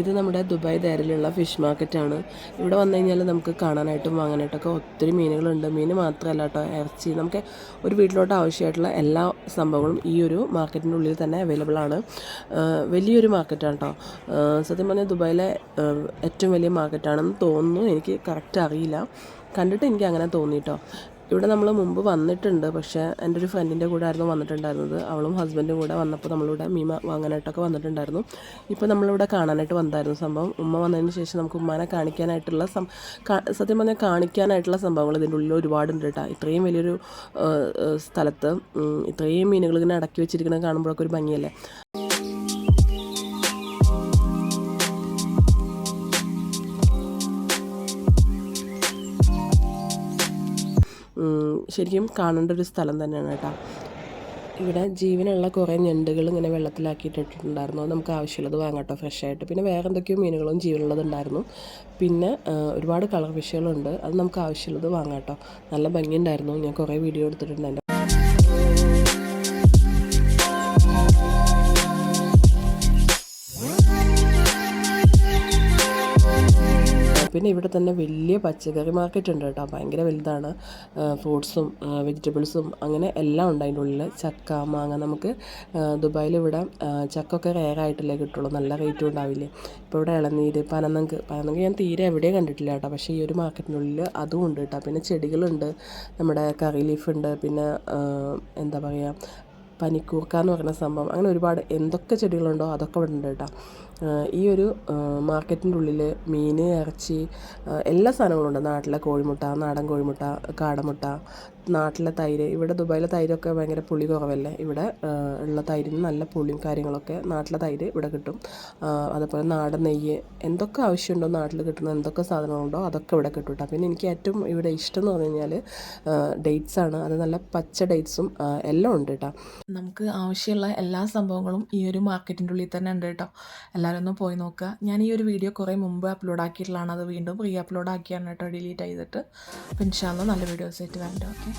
ഇത് നമ്മുടെ Dubai ദേരയിലുള്ള fish മാർക്കറ്റാണ്. ഇവിടെ വന്നു കഴിഞ്ഞാൽ നമുക്ക് കാണാനായിട്ടും വാങ്ങാനായിട്ടൊക്കെ ഒത്തിരി മീനുകളുണ്ട്. മീൻ മാത്രമല്ല കേട്ടോ ഇറച്ചി. നമുക്ക് ഒരു വീട്ടിലോട്ട് ആവശ്യമായിട്ടുള്ള എല്ലാ സംഭവങ്ങളും ഈ ഒരു മാർക്കറ്റിന്റെ ഉള്ളിൽ തന്നെ അവൈലബിൾ ആണ്. വലിയൊരു മാർക്കറ്റാണ് കേട്ടോ. സത്യം പറഞ്ഞാൽ ദുബായിലെ ഏറ്റവും വലിയ മാർക്കറ്റാണെന്ന് തോന്നുന്നു. എനിക്ക് കറക്റ്റ് അറിയില്ല. കണ്ടിട്ട് എനിക്ക് അങ്ങനെ തോന്നി കേട്ടോ. ഇവിടെ നമ്മൾ മുമ്പ് വന്നിട്ടുണ്ട്. പക്ഷേ എന്റെ ഒരു ഫ്രണ്ടിന്റെ കൂടെ ആയിരുന്നു വന്നിട്ടുണ്ടായിരുന്നത്. അവളും ഹസ്ബൻഡും കൂടെ വന്നപ്പോൾ നമ്മളിവിടെ മീമ വാങ്ങാനായിട്ടൊക്കെ വന്നിട്ടുണ്ടായിരുന്നു. ഇപ്പോൾ നമ്മളിവിടെ കാണാനായിട്ട് വന്നായിരുന്നു സംഭവം. ഉമ്മ വന്നതിന് ശേഷം നമുക്ക് ഉമ്മാനെ കാണിക്കാനായിട്ടുള്ള സം സത്യം പറഞ്ഞാൽ കാണിക്കാനായിട്ടുള്ള സംഭവങ്ങൾ ഇതിന്റെ ഉള്ളിൽ ഒരുപാടുണ്ട് കേട്ടോ. ഇത്രയും വലിയൊരു സ്ഥലത്ത് ഇത്രയും മീനുകൾ ഇങ്ങനെ അടക്കി വെച്ചിരിക്കുന്നത് കാണുമ്പോഴൊക്കെ ഒരു ഭംഗിയല്ലേ? ശരിക്കും കാണേണ്ട ഒരു സ്ഥലം തന്നെയാണ് കേട്ടോ. ഇവിടെ ജീവനുള്ള കുറേ ഞണ്ടുകൾ ഇങ്ങനെ വെള്ളത്തിലാക്കിയിട്ടിട്ടുണ്ടായിരുന്നു. നമുക്ക് ആവശ്യമുള്ളത് വാങ്ങാട്ടോ ഫ്രഷ് ആയിട്ട്. പിന്നെ വേറെ എന്തൊക്കെയോ മീനുകളും ജീവനുള്ളതുണ്ടായിരുന്നു പിന്നെ ഒരുപാട് കളർ ഫിഷുകളുണ്ട്. അത് നമുക്ക് ആവശ്യമുള്ളത് വാങ്ങാട്ടോ നല്ല ഭംഗിയുണ്ടായിരുന്നു. ഞാൻ കുറേ വീഡിയോ എടുത്തിട്ടുണ്ട് പിന്നെ ഇവിടെ തന്നെ വലിയ പച്ചക്കറി മാർക്കറ്റ് ഉണ്ട് കേട്ടോ. ഭയങ്കര വലുതാണ്. ഫ്രൂട്ട്സും വെജിറ്റബിൾസും അങ്ങനെ എല്ലാം ഉണ്ട് അതിന്റെ ഉള്ളിൽ ചക്ക മാങ്ങ നമുക്ക് ദുബായിൽ ഇവിടെ ചക്കൊക്കെ ആയിട്ടല്ലേ കിട്ടുള്ളൂ. നല്ല റേറ്റും ഉണ്ടാവില്ലേ? ഇപ്പോൾ ഇവിടെ ഇളനീര് പനനങ്ക് പനനങ്ക് ഞാൻ തീരെ എവിടെയും കണ്ടിട്ടില്ല കേട്ടോ. പക്ഷേ ഈ ഒരു മാർക്കറ്റിനുള്ളിൽ അതും ഉണ്ട് കേട്ടോ. പിന്നെ ചെടികളുണ്ട്. നമ്മുടെ കറി ലീഫ് ഉണ്ട്. പിന്നെ എന്താ പറയുക പനിക്കൂർക്ക എന്ന് പറയുന്ന സംഭവം. അങ്ങനെ ഒരുപാട് എന്തൊക്കെ ചെടികളുണ്ടോ അതൊക്കെ ഇവിടെ ഉണ്ട് കേട്ടോ. ഈ ഒരു മാർക്കറ്റിന്റെ ഉള്ളിൽ മീൻ ഇറച്ചി എല്ലാ സാധനങ്ങളും ഉണ്ട് നാട്ടിലെ കോഴിമുട്ട നാടൻ കോഴിമുട്ട കാടമുട്ട നാട്ടിലെ തൈര്. ഇവിടെ ദുബായിലെ തൈരൊക്കെ ഭയങ്കര പുളി കുറവല്ലേ? ഇവിടെ ഉള്ള തൈരിന് നല്ല പുളിയും കാര്യങ്ങളൊക്കെ നാട്ടിലെ തൈര് ഇവിടെ കിട്ടും. അതേപോലെ നാടൻ നെയ്യ് എന്തൊക്കെ ആവശ്യമുണ്ടോ നാട്ടിൽ കിട്ടുന്ന എന്തൊക്കെ സാധനങ്ങളുണ്ടോ അതൊക്കെ ഇവിടെ കിട്ടും കേട്ടോ പിന്നെ എനിക്ക് ഏറ്റവും ഇവിടെ ഇഷ്ടം എന്ന് പറഞ്ഞു കഴിഞ്ഞാൽ ഡേറ്റ്സ് ആണ്. അത് നല്ല പച്ച ഡേറ്റ്സും എല്ലാം ഉണ്ട് കേട്ടോ നമുക്ക് ആവശ്യമുള്ള എല്ലാ സംഭവങ്ങളും ഈ ഒരു മാർക്കറ്റിന്റെ ഉള്ളിൽ തന്നെ ഉണ്ട് കേട്ടോ എല്ലാവരും പോയി നോക്കുക. ഞാൻ ഈ ഒരു വീഡിയോ കുറേ മുമ്പ് അപ്ലോഡ് ആക്കിയിട്ടുള്ളതാണ്. അത് വീണ്ടും റീ അപ്ലോഡ് ആക്കിയാണ് കേട്ടോ ഡിലീറ്റ് ചെയ്തിട്ട്. അപ്പോൾ ഇൻഷാല്ല നല്ല വീഡിയോസ് ആയിട്ട് വരണ്ട ഓക്കെ